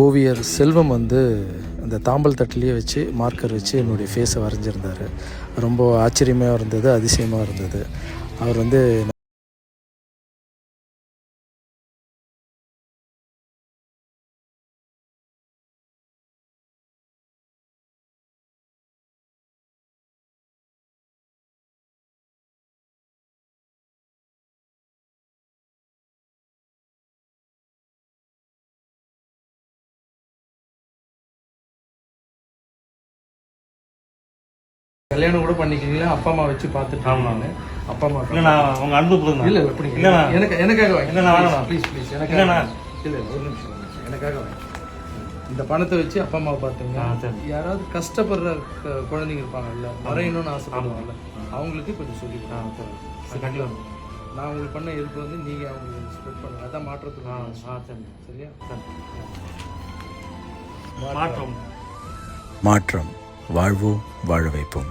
ஓவியர் செல்வம் வந்து அந்த தாம்பல் தட்டிலேயே வச்சு மார்க்கர் வச்சு என்னுடைய ஃபேஸை வரைஞ்சிருந்தார். ரொம்ப ஆச்சரியமாக இருந்தது அதிசயமாக இருந்தது. அவர் வந்து கல்யாணம் கூட பண்ணிக்கிறீங்களா அப்பா அம்மா வச்சு பார்த்துட்டு ஆமாம். அப்பா அம்மா இல்லை நான் உங்கள் அன்பு போதும் இல்ல இல்ல பிடிக்கும் இல்லைண்ணா. எனக்கு எனக்காக வாங்க. இல்லைண்ணா, வேணாம். ப்ளீஸ் ப்ளீஸ் எனக்காக இல்லைண்ணா. இல்ல இல்ல ஒரு நிமிஷம் எனக்காக வாங்க. இந்த பணத்தை வச்சு அப்பா அம்மாவை பார்த்தீங்க. யாராவது கஷ்டப்படுற குழந்தைங்க இருப்பாங்கல்ல வரையணும்னு ஆசைப்படுவாங்கல்ல அவங்களுக்கு கொஞ்சம் சொல்லி கண்டிப்பாக நான் உங்களுக்கு பண்ண ஹெல்ப் வந்து நீங்க அவங்களுக்கு ஸ்ப்ரெட் பண்ணுங்க. அதான் மாற்றத்துக்கு ஆ நான் சரி. சரியா? சரி. மாற்றம். மாற்றம். வாழ்வோம் வாழ வைப்போம்.